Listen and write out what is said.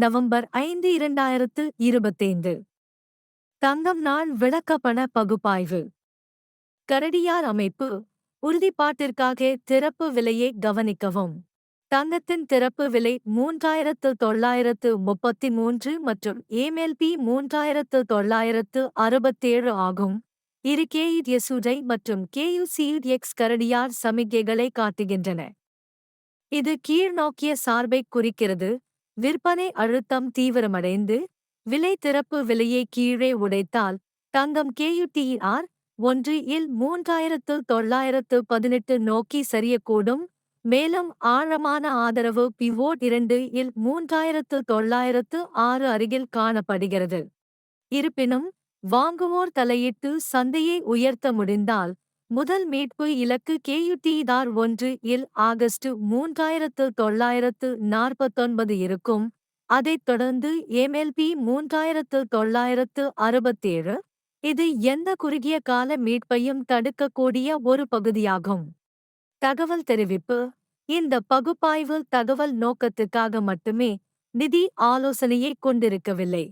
November ஐந்து இரண்டாயிரத்து இருபத்தைந்து. தங்கம் நாள் விளக்கப்பண பகுப்பாய்வு. கரடியார் அமைப்பு உறுதிப்பாட்டிற்காக திறப்பு விலையை கவனிக்கவும். தங்கத்தின் திறப்பு விலை மூன்றாயிரத்து தொள்ளாயிரத்து முப்பத்தி மூன்று மற்றும் ஏமெல்பி மூன்றாயிரத்து தொள்ளாயிரத்து அறுபத்தேழு ஆகும். இரு கேயிட் எசுடை மற்றும் கேயுசியுட் எக்ஸ் கரடியார் சமிக்ஞைகளை காட்டுகின்றன. இது கீழ்நோக்கிய சார்பை குறிக்கிறது. விற்பனை அழுத்தம் தீவிரமடைந்து விலை திறப்பு விலையை கீழே உடைத்தால் தங்கம் கேயுடிஆர் ஒன்று இல் மூன்றாயிரத்து தொள்ளாயிரத்து பதினெட்டு நோக்கி சரியக்கூடும். மேலும் ஆழமான ஆதரவு பிவோட் இரண்டு இல் மூன்றாயிரத்து தொள்ளாயிரத்து ஆறு அருகில் காணப்படுகிறது. இருப்பினும் வாங்குவோர் தலையிட்டு சந்தையை உயர்த்த முடிந்தால் முதல் மீட்பு இலக்கு கேயுடிதார் ஒன்று இல் ஆகஸ்ட் மூன்றாயிரத்து தொள்ளாயிரத்து நாற்பத்தொன்பது இருக்கும். அதைத் தொடர்ந்து எம்எல்பி மூன்றாயிரத்து தொள்ளாயிரத்து அறுபத்தேழு. இது எந்த குறுகிய கால மீட்பையும் தடுக்கக்கூடிய ஒரு பகுதியாகும். தகவல் தெரிவிப்பு. இந்த பகுப்பாய்வு தகவல் நோக்கத்துக்காக மட்டுமே நிதி ஆலோசனையை கொண்டிருக்கவில்லை.